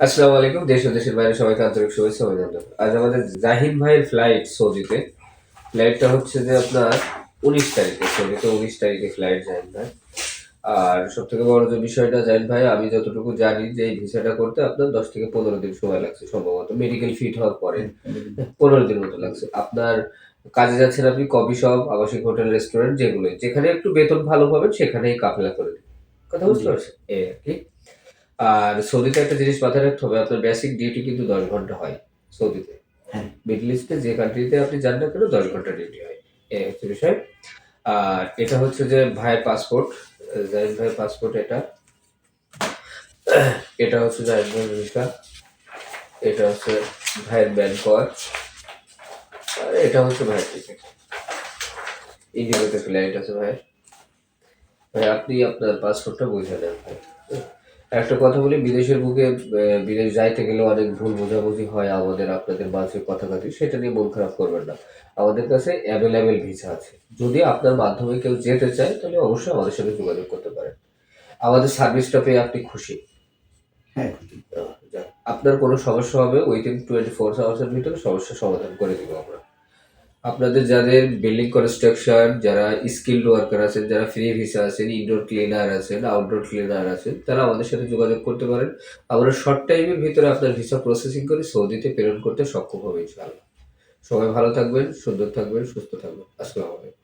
আসসালামু আলাইকুম দেশ ও দেশের বাইরে সবাইকে আন্তরিক শুভেচ্ছা অভিনন্দন। আজ আমাদের জাহিদ ভাইয়ের ফ্লাইট সৌদিতে। ফ্লাইটটা হচ্ছে যে আপনার উনিশ তারিখে সৌদিতে উনিশ তারিখে ফ্লাইট জাহিদ ভাই। আর সব থেকে বড় যে বিষয়টা জাহিদ ভাই আমি যতটুকু জানি যে এই ভিসাটা করতে আপনার দশ থেকে পনেরো দিন সময় লাগছে সম্ভবত। মেডিকেল ফিট হওয়ার পরে পনেরো দিন মতো লাগছে। আপনার কাজে যাচ্ছেন আপনি কফি শপ আবাসিক হোটেল রেস্টুরেন্ট যেগুলো যেখানে একটু বেতন ভালো পাবেন সেখানেই কাফেলা করে দিন কথা বুঝতে। পারছেন? এই আর কি। আর সৌদিতে একটা জিনিস মাথায় রাখতে হবে আপনার বেসিক ডিউটি কিন্তু দশ ঘণ্টা হয় সৌদিতে। হ্যাঁ। মিডল ইস্টে যে কান্ট্রিতে আপনি যান না কেন দশ ঘণ্টা ডিউটি হয়। এই হচ্ছে বিষয়। আর এটা হচ্ছে যে ভাইয়ের পাসপোর্ট জাহিদ ভাইয়ের পাসপোর্ট এটা। এটা হচ্ছে জাহিদ ভাইয়ের ভিসা এটা হচ্ছে ভাইয়ের ব্যাংক আর এটা হচ্ছে ভাইয়ের টিকিট ইন্ডিগোতে ফ্লাইট আছে ভাই। ভাই আপনি আপনার পাসপোর্টটা বুঝে নেন ভাই। একটা কথা বলি বিদেশের বুকে বিদেশ যাইতে গেলে অনেক ভুল বোঝাবুঝি হয় আমাদের আপনাদের মাঝে কথাকাটি সেটা নিয়ে মন খারাপ করবেন না। আমাদের কাছে অ্যাভেলেবেল ভিসা আছে। যদি আপনার মাধ্যমে কেউ যেতে চায় তাহলে অবশ্যই আমাদের সাথে যোগাযোগ করতে পারেন। আমাদের সার্ভিসটা পেয়ে আপনি খুশি। হ্যাঁ আপনার কোনো সমস্যা হবে উইদিন টোয়েন্টি ফোর আওয়ার্সের ভিতরে সমস্যার সমাধান করে দিব আমরা। আপনাদের যাদের বিল্ডিং কনস্ট্রাকশন যারা স্কিল্ড ওয়ার্কার আছেন, যারা ফ্রি ভিসা আছেন ইনডোর ক্লিনার আছেন আউটডোর ক্লিনার আছেন, তারা আমাদের সাথে যোগাযোগ করতে পারেন। আমরা শর্ট টাইমের ভিতরে আপনার ভিসা প্রসেসিং করে সৌদিতে প্রেরণ করতে সক্ষম হবে ইনশাআল্লাহ। সবাই ভালো থাকবেন, সুন্দর থাকবেন, সুস্থ থাকবেন। আসসালামু আলাইকুম।